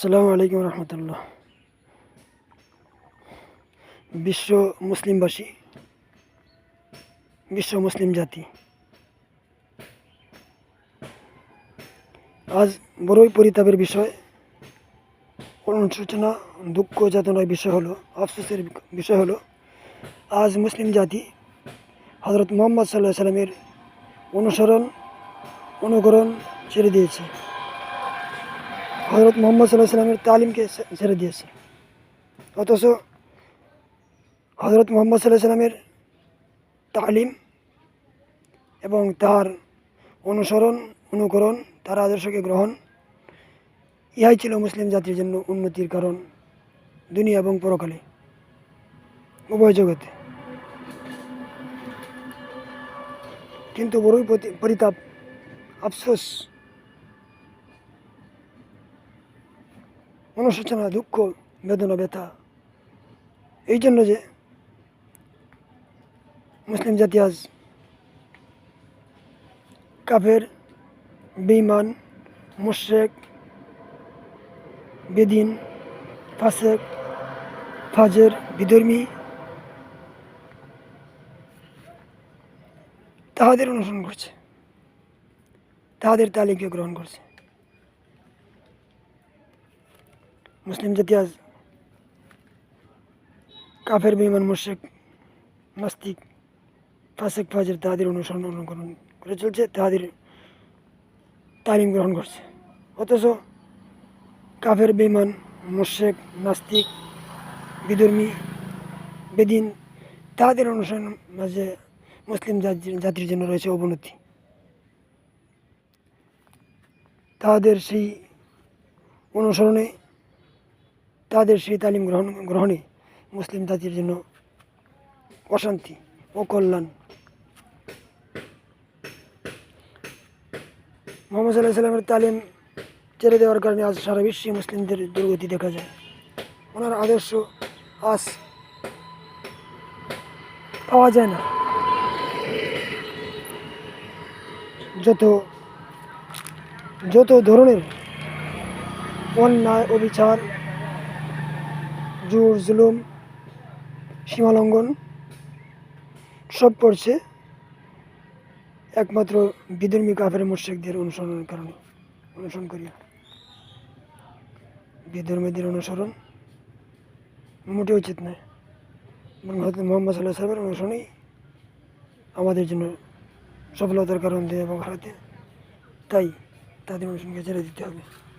আসসালামু আলাইকুম রহমতুল্লাহ। বিশ্ব মুসলিমবাসী, বিশ্ব মুসলিম জাতি। আজ বড়ই পরিতাপের বিষয়, অনুশোচনা, দুঃখ, যাতনার বিষয় হলো, আফসোসের বিষয় হলো, আজ মুসলিম জাতি হজরত মোহাম্মদ সাল্লাহ সাল্লামের অনুসরণ, অনুকরণ ছেড়ে দিয়েছে। হজরত মোহাম্মদ সাল্লাহ সাল্লামের তালিমকে ছেড়ে দিয়েছে। অথচ হজরত মোহাম্মদ সাল্লাহ সাল্লামের তালিম এবং তার অনুসরণ, অনুকরণ, তার আদর্শকে গ্রহণ, ইহাই ছিল মুসলিম জাতির জন্য উন্নতির কারণ দুনিয়া এবং পরকালে। উভয় জগতে। কিন্তু বড়ই পরিতাপ, আফসোস অনুশোচনা দুঃখ, বেদনা, ব্যথা। এই জন্য যে মুসলিম জাতি আজ কাফের বেইমান মুশেক বেদিন, ফাসেক, ফাজের, বিধর্মী তাহাদের অনুসরণ করছে। তাহাদের তালিকা গ্রহণ করছে। মুসলিম জাতি আজ কাফের বেইমান মুশেক নাস্তিক, ফাসেক, ফাজের তাদের অনুসরণ অনুকরণ করে চলছে তাদের তালিম গ্রহণ করছে। অথচ কাফের বেইমান মুশেক নাস্তিক, বিধর্মী, বেদিন তাদের অনুসরণ মাঝে মুসলিম জাতির জন্য রয়েছে অবনতি। তাদের সেই অনুসরণে তাদের সেই তালিম গ্রহণ, গ্রহণে মুসলিম জাতির জন্য অশান্তি ও কল্যাণ। মোহাম্মদ সাল্লাহ সাল্লামের তালিম ছেড়ে দেওয়ার কারণে আজ সারা বিশ্বে মুসলিমদের দুর্গতি দেখা যায়। ওনার আদর্শ আজ পাওয়া যায় না। যত যত ধরনের অন্যায়, অবিচার জোর, জুলুম, সীমালঙ্ঘন সব করছে একমাত্র বিধর্মী কাফের মুর্শিকদের অনুসরণের কারণে, অনুসরণ করি। বিধর্মীদের অনুসরণ মোটে উচিত নয়। হয়তো মোহাম্মদ সাল্লাহ সাহেবের অনুসরণেই আমাদের জন্য সফলতার কারণ দেয় এবং হারাতে। তাই তাদের অনুসরণকে ছেড়ে দিতে হবে।